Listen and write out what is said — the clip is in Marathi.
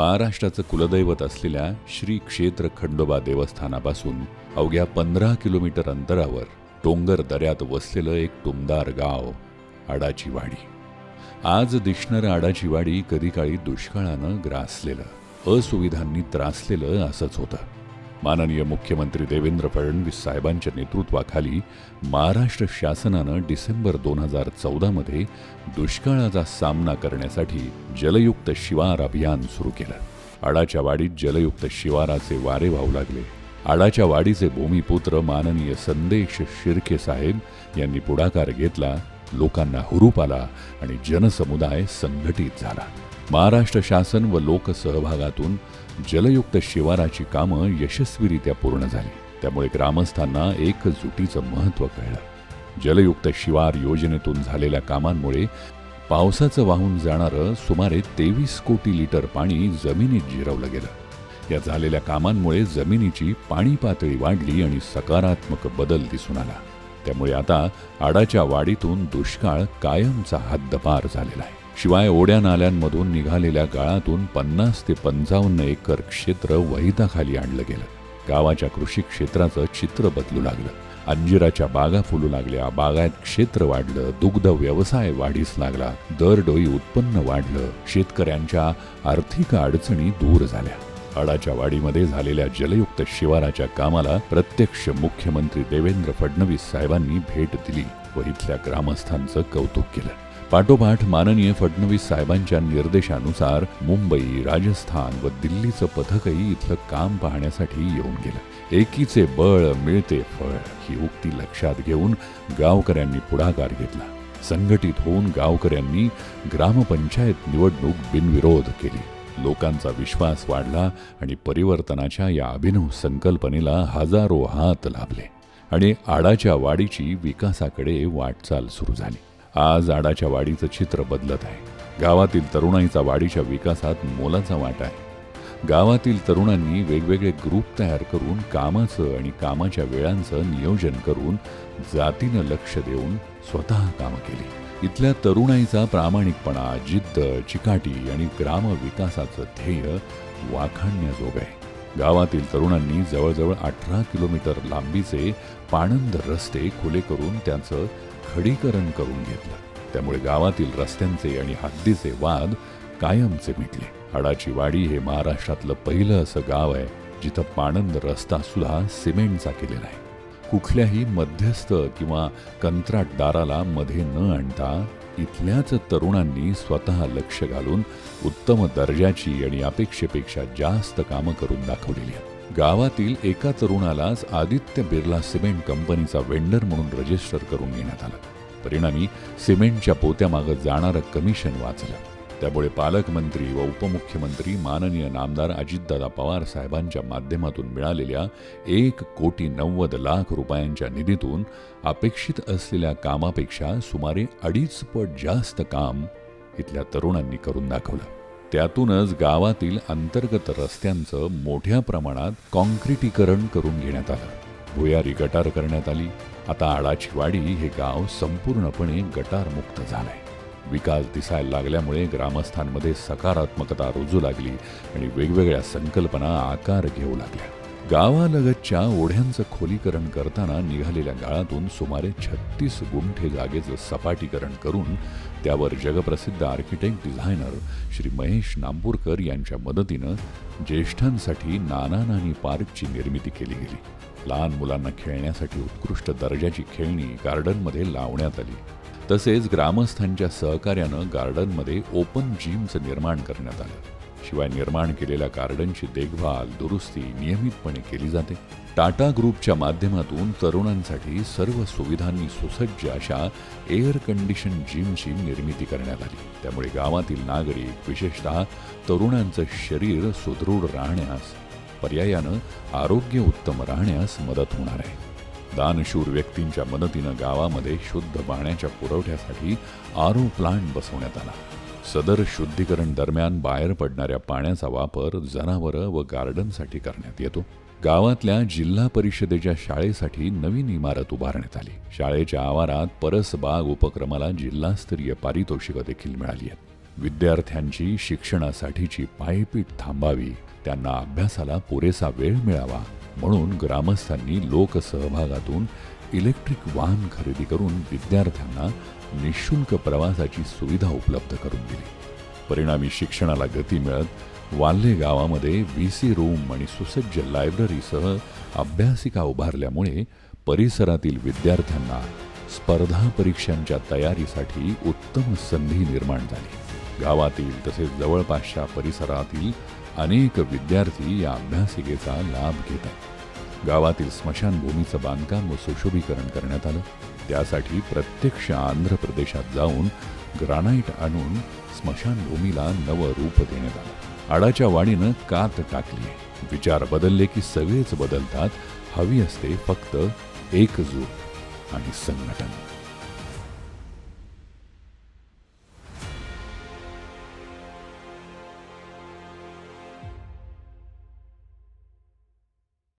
महाराष्ट्राचं कुलदैवत असलेल्या श्री क्षेत्र खंडोबा देवस्थानापासून अवघ्या पंधरा किलोमीटर अंतरावर डोंगर दऱ्यात वसलेलं एक टुमदार गाव आडाचीवाडी. आज दिसणारं आडाचीवाडी कधी काळी दुष्काळानं ग्रासलेलं असुविधांनी त्रासलेलं असंच होतं. माननीय मुख्यमंत्री देवेंद्र फडणवीस साहेबांच्या नेतृत्वाखाली महाराष्ट्र शासनानं डिसेंबर दोन हजार चौदामध्ये दुष्काळाचा सामना करण्यासाठी जलयुक्त शिवार अभियान सुरू केलं. आडाच्या वाडीत जलयुक्त शिवाराचे वारे वाहू लागले. आडाच्या वाडीचे भूमिपुत्र माननीय संदेश शिर्के साहेब यांनी पुढाकार घेतला लोकांना हुरूप आला आणि जनसमुदाय संघटित झाला. महाराष्ट्र शासन व लोकसहभागातून जलयुक्त शिवाराची कामं यशस्वीरित्या पूर्ण झाली. त्यामुळे ग्रामस्थांना एकजुटीचं महत्त्व कळलं. जलयुक्त शिवार योजनेतून झालेल्या कामांमुळे पावसाचं वाहून जाणारं सुमारे तेवीस कोटी लिटर पाणी जमिनीत जिरवलं गेलं. या झालेल्या कामांमुळे जमिनीची पाणी पातळी वाढली आणि सकारात्मक बदल दिसून आला. त्यामुळे आता आडाच्या वाडीतून दुष्काळ कायमचा हद्दपार झालेला आहे. शिवाय ओढ्या नाल्यांमधून निघालेल्या गाळातून पन्नास ते पंचावन्न एकर क्षेत्र वहिताखाली आणलं गेलं. गावाच्या कृषी क्षेत्राचं चित्र बदलू लागलं. अंजिराच्या बागा फुलू लागल्या बागायत क्षेत्र वाढलं दुग्ध व्यवसाय वाढीस लागला दरडोई उत्पन्न वाढलं शेतकऱ्यांच्या आर्थिक अडचणी दूर झाल्या. आडाच्या वाडीमध्ये झालेल्या जलयुक्त शिवाराच्या कामाला प्रत्यक्ष मुख्यमंत्री देवेंद्र फडणवीस साहेबांनी भेट दिली व इथल्या ग्रामस्थांचं कौतुक केलं. पाठोपाठ माननीय फडणवीस साहेबांच्या निर्देशानुसार मुंबई राजस्थान व दिल्लीचं पथकही इथलं काम पाहण्यासाठी येऊन गेलं. एकीचे बळ मिळते फळ ही उक्ती लक्षात घेऊन गावकऱ्यांनी पुढाकार घेतला. संघटित होऊन गावकऱ्यांनी ग्रामपंचायत निवडणूक बिनविरोध केली. लोकांचा विश्वास वाढला आणि परिवर्तनाच्या या अभिनव संकल्पनेला हजारो हात लाभले आणि आडाच्या वाडीची विकासाकडे वाटचाल सुरू झाली. आज आडाच्या वाडीचं चित्र बदलत आहे. गावातील तरुणाईचा वाडीच्या विकासात मोलाचा वाटा आहे. गावातील तरुणांनी वेगवेगळे ग्रुप तयार करून कामाचं आणि कामाच्या वेळांचं नियोजन करून जातीनं लक्ष देऊन स्वतः कामं केली. इथल्या तरुणाईचा प्रामाणिकपणा जिद्द चिकाटी आणि ग्रामविकासाचं ध्येय वाखाणण्याजोग आहे. गावातील तरुणांनी जवळजवळ अठरा किलोमीटर लांबीचे पाणंद रस्ते खुले करून त्यांचं खडीकरण करून घेतलं. त्यामुळे गावातील रस्त्यांचे आणि हद्दीचे वाद कायमचे मिटले. हाडाची वाडी हे महाराष्ट्रातलं पहिलं असं गाव आहे जिथं पाणंद रस्ता सुद्धा सिमेंटचा केलेला आहे. कुठल्याही मध्यस्थ किंवा कंत्राटदाराला मध्ये न आणता इथल्याच तरुणांनी स्वतः लक्ष घालून उत्तम दर्जाची आणि अपेक्षेपेक्षा जास्त कामं करून दाखवलेली आहेत. गावातील एका तरुणालाच आदित्य बिर्ला सिमेंट कंपनीचा वेंडर म्हणून रजिस्टर करून घेण्यात आलं. परिणामी सिमेंटच्या पोत्यामागं जाणारं कमिशन वाचलं. त्यामुळे पालकमंत्री व उपमुख्यमंत्री माननीय नामदार अजितदादा पवार साहेबांच्या माध्यमातून मिळालेल्या एक कोटी नव्वद लाख रुपयांच्या निधीतून अपेक्षित असलेल्या कामापेक्षा सुमारे अडीच पट जास्त काम इथल्या तरुणांनी करून दाखवलं. त्यातूनच गावातील अंतर्गत रस्त्यांचं मोठ्या प्रमाणात कॉन्क्रिटीकरण करून घेण्यात आलं. भुयारी गटार करण्यात आली. आता आडाची वाडी हे गाव संपूर्णपणे गटारमुक्त झालंय. विकास दिसायला लागल्यामुळे ग्रामस्थांमध्ये सकारात्मकता रुजू लागली आणि वेगवेगळ्या संकल्पना आकार घेऊ लागल्या. गावालगतच्या ओढ्यांचं खोलीकरण करताना निघालेल्या गाळातून सुमारे छत्तीस गुंठे जागेचं सपाटीकरण करून त्यावर जगप्रसिद्ध आर्किटेक्ट डिझायनर श्री महेश नांपूरकर यांच्या मदतीनं ज्येष्ठांसाठी नाना नानी पार्कची निर्मिती केली गेली. लहान मुलांना खेळण्यासाठी उत्कृष्ट दर्जाची खेळणी गार्डनमध्ये लावण्यात आली. तसेच ग्रामस्थांच्या सहकार्यानं गार्डनमध्ये ओपन जिमचं निर्माण करण्यात आलं. शिवाय निर्माण केलेल्या गार्डनची देखभाल दुरुस्ती नियमितपणे केली जाते. टाटा ग्रुपच्या माध्यमातून तरुणांसाठी सर्व सुविधांनी सुसज्ज अशा एअर कंडिशन जिमची निर्मिती करण्यात आली. त्यामुळे गावातील नागरिक विशेषतः तरुणांचं शरीर सुदृढ राहण्यास पर्यायानं आरोग्य उत्तम राहण्यास मदत होणार आहे. दानशूर व्यक्तींच्या मदतीनं गावामध्ये शुद्ध पाण्याच्या पुरवठ्यासाठी आरो प्लांट बसवण्यात आला. सदर शुद्धीकरण दरम्यान बाहेर पडणाऱ्या पाण्याचा वापर जनावरं व गार्डनसाठी करण्यात येतो. गावातल्या जिल्हा परिषदेच्या शाळेसाठी नवीन इमारत उभारण्यात आली. शाळेच्या आवारात परसबाग उपक्रमाला जिल्हास्तरीय पारितोषिकं देखील मिळाली आहेत. विद्यार्थ्यांची शिक्षणासाठीची पायपीट थांबावी त्यांना अभ्यासाला पुरेसा वेळ मिळावा म्हणून ग्रामस्थांनी लोकसहभागातून इलेक्ट्रिक वाहन खरेदी करून विद्यार्थ्यांना निशुल्क प्रवासाची सुविधा उपलब्ध करून दिली. परिणामी शिक्षणाला गती मिळत वाल्हे गावामध्ये व्ही सी रूम आणि सुसज्ज लायब्ररीसह अभ्यासिका उभारल्यामुळे परिसरातील विद्यार्थ्यांना स्पर्धा परीक्षांच्या तयारीसाठी उत्तम संधी निर्माण झाली. गावातील तसेच जवळपासच्या परिसरातील अनेक विद्यार्थी या अभ्यासिकेचा लाभ आहेत गावातील स्मशानभूमीचं बांधकाम व सुशोभीकरण करण्यात आलं. त्यासाठी प्रत्यक्ष आंध्र प्रदेशात जाऊन ग्रानाईट आणून स्मशानभूमीला नवं रूप देण्यात आलं. आडाच्या वाणीनं कात टाकली. विचार बदलले की सगळेच बदलतात. हवी असते फक्त एकजूट आणि संघटन.